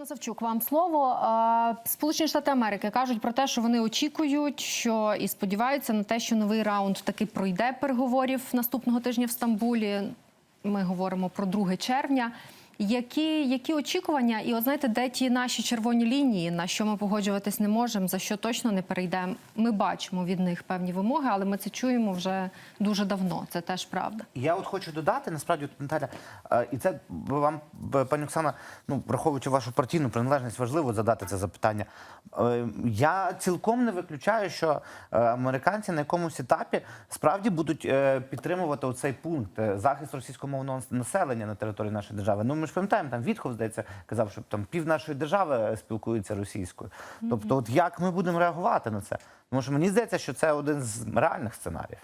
Пане Савчук, вам слово. Сполучені Штати Америки кажуть про те, що вони очікують, що і сподіваються на те, що новий раунд таки пройде переговорів наступного тижня в Стамбулі. Ми говоримо про 2 червня. Які, які очікування, і от знаєте, де ті наші червоні лінії, на що ми погоджуватись не можемо, за що точно не перейдемо. Ми бачимо від них певні вимоги, але ми це чуємо вже дуже давно. Це теж правда. Я от хочу додати, насправді, Наталя, е, і це вам, пані Оксана, ну, враховуючи вашу партійну приналежність, важливо задати це запитання. Е, Я цілком не виключаю, що е, американці на якомусь етапі справді будуть підтримувати оцей пункт захист російськомовного населення на території нашої держави. Ну, ми ж пам'ятаємо, там Вітхов, здається, казав, що там пів нашої держави е, спілкується російською. Тобто, от як ми будемо реагувати на це? Тому що мені здається, що це один з реальних сценаріїв.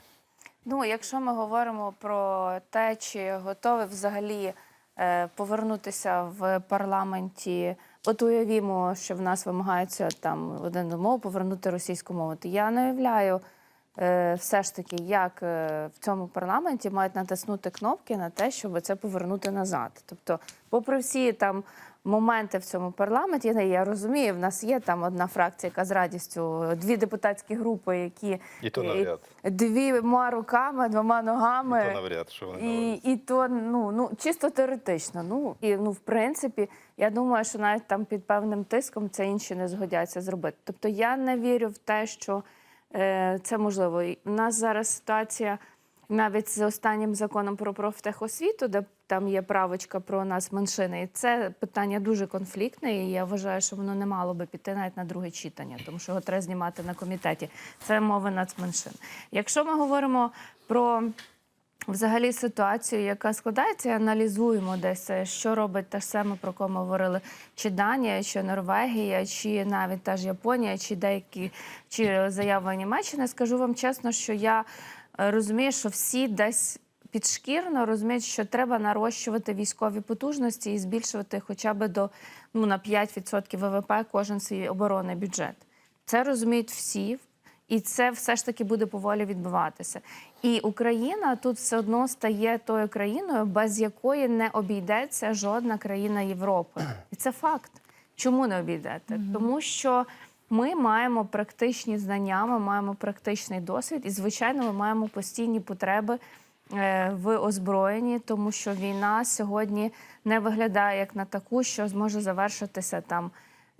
Ну, якщо ми говоримо про те, чи готові взагалі е, повернутися в парламенті, от уявімо, що в нас вимагається там один до мову повернути російську мову, то я не уявляю все ж таки, як е, в цьому парламенті мають натиснути кнопки на те, щоб це повернути назад. Тобто, попри всі там. Моменти в цьому парламенті я, я розумію. В нас є там одна фракція, яка з радістю, дві депутатські групи, які І то навряд. двома руками, двома ногами. І то навряд, що вони І, і то ну, ну чисто теоретично. Ну і ну, в принципі, я думаю, що навіть там під певним тиском це інші не згодяться зробити. Тобто я не вірю в те, що е, це можливо. У нас зараз ситуація навіть з останнім законом про профтехосвіту, де там є правочка про нас меншини. І це питання дуже конфліктне. І я вважаю, що воно не мало би піти навіть на друге читання, тому що його треба знімати на комітеті. Це мова нацменшин. Якщо ми говоримо про Взагалі ситуацію, яка складається, аналізуємо десь, е, що робить те ж саме, про кого ми говорили, чи Данія, чи Норвегія, чи навіть та ж Японія, чи деякі чи заяви Німеччини. Скажу вам чесно, що я е, розумію, що всі десь підшкірно розуміють, що треба нарощувати військові потужності і збільшувати хоча б до ну на 5% ВВП кожен свій оборонний бюджет. Це розуміють всі. І це все ж таки буде поволі відбуватися. І Україна тут все одно стає тою країною, без якої не обійдеться жодна країна Європи. І це факт. Чому не обійдете? Тому що ми маємо практичні знання, ми маємо практичний досвід, і звичайно, ми маємо постійні потреби е, в озброєнні, тому що війна сьогодні не виглядає як на таку, що зможе завершитися там.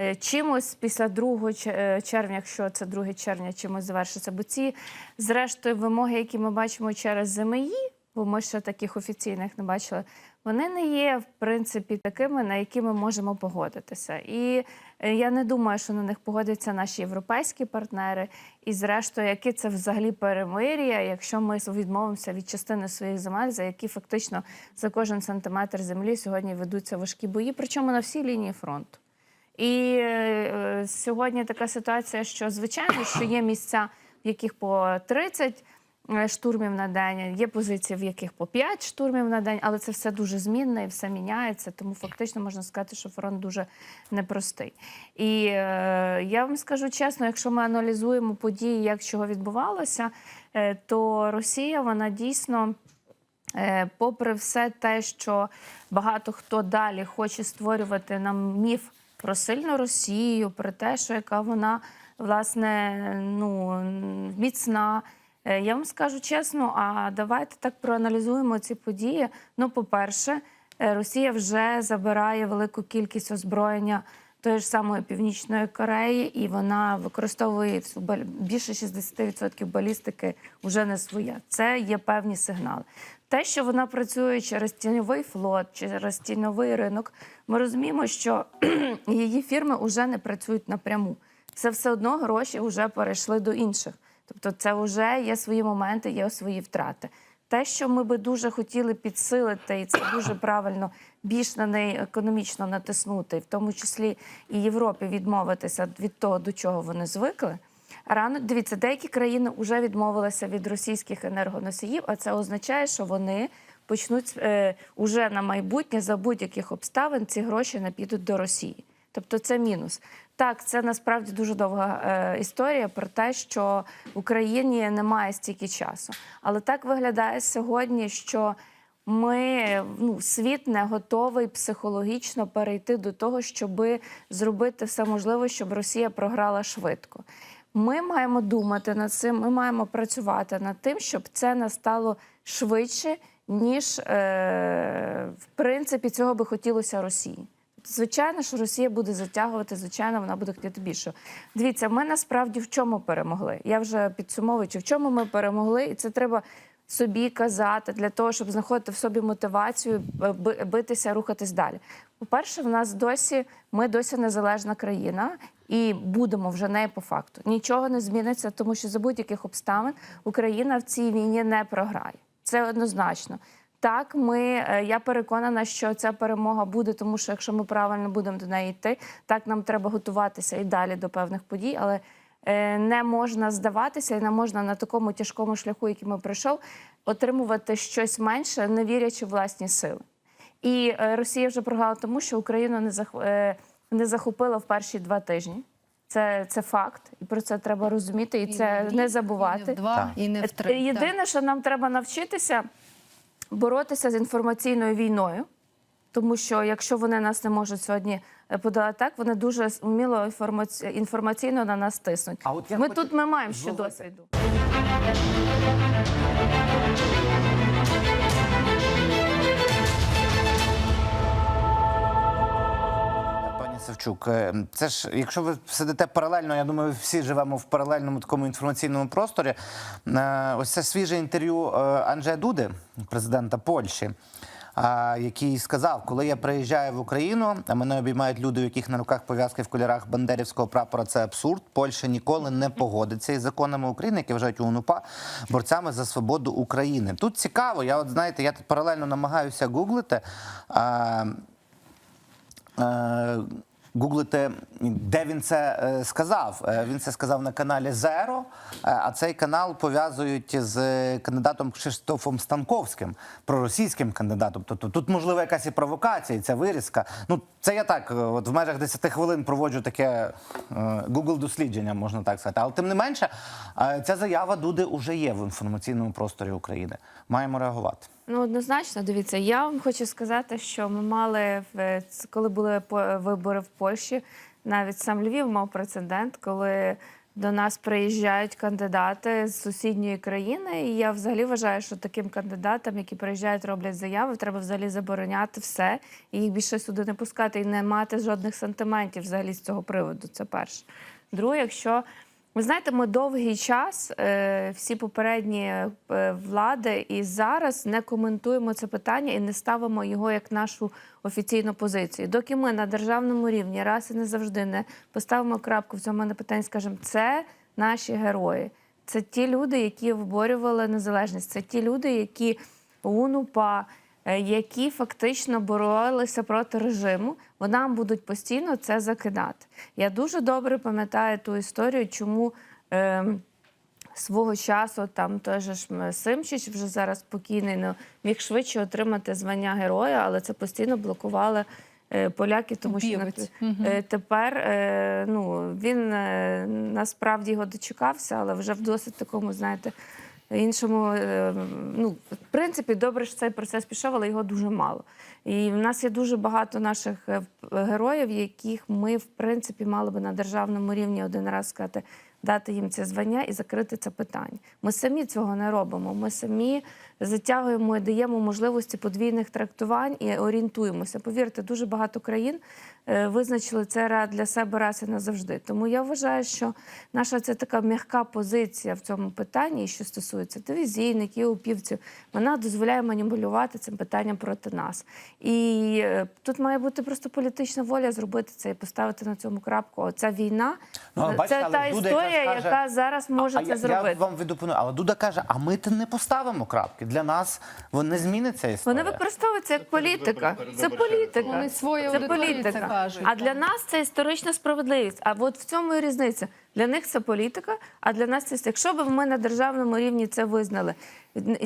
Е, Чимось після 2 е, червня, якщо це 2 червня, чимось завершиться. Бо ці, зрештою, вимоги, які ми бачимо через ЗМІ, бо ми ще таких офіційних не бачили, вони не є, в принципі, такими, на які ми можемо погодитися. І е, я не думаю, що на них погодяться наші європейські партнери. І, зрештою, яке це взагалі перемир'я, якщо ми відмовимося від частини своїх земель, за які фактично за кожен сантиметр землі сьогодні ведуться важкі бої, причому на всій лінії фронту. І е, сьогодні така ситуація, що звичайно, що є місця, в яких по 30 е, штурмів на день, є позиції, в яких по 5 штурмів на день, але це все дуже змінне і все міняється. Тому фактично можна сказати, що фронт дуже непростий. І е, я вам скажу чесно, якщо ми аналізуємо події, як чого відбувалося, е, то Росія вона дійсно. Е, Попри все те, що багато хто далі хоче створювати нам міф про сильну Росію, про те, що яка вона власне ну міцна. Е, Я вам скажу чесно, а давайте так проаналізуємо ці події. Ну, по-перше, е, Росія вже забирає велику кількість озброєння тої ж самої Північної Кореї, і вона використовує більше 60% балістики вже не своя. Це є певні сигнали. Те, що вона працює через тіньовий флот, через тіньовий ринок, ми розуміємо, що її фірми вже не працюють напряму. Це все одно гроші вже перейшли до інших. Тобто, це вже є свої моменти, є свої втрати. Те, що ми би дуже хотіли підсилити, і це дуже правильно більш на неї економічно натиснути, в тому числі і Європі відмовитися від того, до чого вони звикли. Рано дивіться, деякі країни вже відмовилися від російських енергоносіїв, а це означає, що вони почнуть е, уже на майбутнє за будь-яких обставин ці гроші не підуть до Росії. Тобто це мінус. Так, це насправді дуже довга е, історія про те, що в Україні немає стільки часу. Але так виглядає сьогодні, що ми ну, світ не готовий психологічно перейти до того, щоб зробити все можливе, щоб Росія програла швидко. Ми маємо думати над цим, ми маємо працювати над тим, щоб це настало швидше, ніж е, в принципі цього би хотілося Росії. Звичайно, що Росія буде затягувати, звичайно, вона буде хотіти більше. Дивіться, ми насправді в чому перемогли? Я вже підсумовуючи, в чому ми перемогли, і це треба собі казати для того, щоб знаходити в собі мотивацію е, би- битися, рухатись далі. По-перше, в нас досі ми досі незалежна країна. І будемо вже не по факту. Нічого не зміниться, тому що за будь-яких обставин Україна в цій війні не програє. Це однозначно. Так, ми е, я переконана, що ця перемога буде, тому що якщо ми правильно будемо до неї йти, так нам треба готуватися і далі до певних подій, але не можна здаватися і не можна на такому тяжкому шляху, який ми пройшов, отримувати щось менше, не вірячи в власні сили. І е, Росія вже програла тому, що Україну не зах... е, не захопила в перші два тижні. Це, це факт, і про це треба розуміти, і це не забувати. І не в два, Так. і не в три. Е, Єдине, що нам треба навчитися боротися з інформаційною війною, тому що якщо вони нас не можуть сьогодні е, подолати так, вони дуже вміло інформаці- інформаційно на нас тиснуть. А от я ми хочу тут ми маємо ще досвіду. Савчук, е, це ж, якщо ви сидите паралельно, я думаю, всі живемо в паралельному такому інформаційному просторі. Е, Ось це свіже інтерв'ю Анджея Дуди, президента Польщі. Який сказав, коли я приїжджаю в Україну, а мене обіймають люди, у яких на руках пов'язки в кольорах бандерівського прапора. Це абсурд. Польща ніколи не погодиться із законами України, які вважають УНУПА борцями за свободу України. Тут цікаво. Я от знаєте, я тут паралельно намагаюся гуглити. а, е, гуглити, де він це е, сказав. Е, Він це сказав на каналі Зеро, а цей канал пов'язують з кандидатом Кшиштофом Станковським, проросійським кандидатом. Тобто тут можливо якась і провокація, і ця вирізка. Ну це я так, е, от в межах 10 хвилин проводжу таке Google дослідження, можна так сказати. Але тим не менше, ця заява Дуди вже є в інформаційному просторі України. Маємо реагувати. Ну, однозначно, дивіться, я вам хочу сказати, що ми мали в коли були вибори в Польщі, навіть сам Львів мав прецедент, коли до нас приїжджають кандидати з сусідньої країни. І я взагалі вважаю, що таким кандидатам, які приїжджають, роблять заяви, треба взагалі забороняти все і їх більше сюди не пускати і не мати жодних сантиментів взагалі з цього приводу. Це перше. Друге, якщо ви знаєте, ми довгий час, е, всі попередні е, влади, і зараз не коментуємо це питання і не ставимо його як нашу офіційну позицію. Доки ми на державному рівні раз і не завжди не поставимо крапку в цьому мене питання, скажемо, це наші герої. Це ті люди, які виборювали незалежність. Це ті люди, які УНУПА, які фактично боролися проти режиму, нам будуть постійно це закидати. Я дуже добре пам'ятаю ту історію, чому. Е, Свого часу там той же ж Симчич вже зараз спокійний, ну, міг швидше отримати звання героя, але це постійно блокували е, поляки, тому що Упівець. е, тепер е, ну, він е, насправді його дочекався, але вже в досить такому, знаєте, іншому. е, ну, в принципі, добре, що цей процес пішов, але його дуже мало. І в нас є дуже багато наших е, героїв, яких ми, в принципі, мали би на державному рівні один раз сказати. Дати їм це звання і закрити це питання. Ми самі цього не робимо. Ми самі затягуємо і даємо можливості подвійних трактувань і орієнтуємося. Повірте, дуже багато країн е, визначили це для себе раз і назавжди. Тому я вважаю, що наша це така м'яка позиція в цьому питанні, що стосується телевізійників, упівців, вона дозволяє маніпулювати цим питанням проти нас. І е, тут має бути просто політична воля зробити це і поставити на цьому крапку. Оця війна Ну, бачите, це але та Дуда історія, якраз каже- яка зараз може а це я, зробити. Я вам відопоную, але Дуда каже: а ми то не поставимо крапки. Для нас вон не зміниться історія. Вони використовуються як політика. Це політика. Вони свою це аудиторії це кажуть, А так. для нас це історична справедливість. А от в цьому і різниця. Для них це політика, а для нас це якщо б ми на державному рівні це визнали.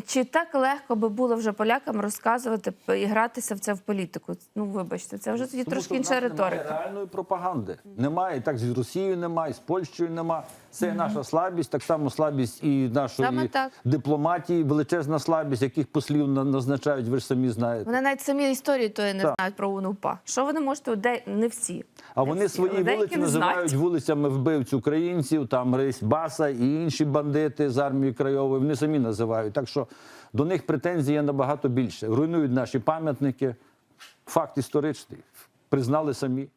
Чи так легко би було вже полякам розказувати і гратися в це в політику? Ну вибачте, це вже тоді Тому трошки інша риторика. Немає реальної пропаганди. Немає і так з Росією немає, з Польщею немає. Це наша слабість, так само слабість і нашої так. дипломатії, величезна слабість, яких послів на- назначають, ви ж самі знаєте. Вони навіть самі історії тої не Так. знають про УНУПА. Що вони можете де не всі? А Не вони всі, свої деякі вулиці не називають вулицями вбивць українців, там Рись Баса і інші бандити з армії Крайової. Вони самі називають. Так що до них претензій є набагато більше. Руйнують наші пам'ятники. Факт історичний. Признали самі.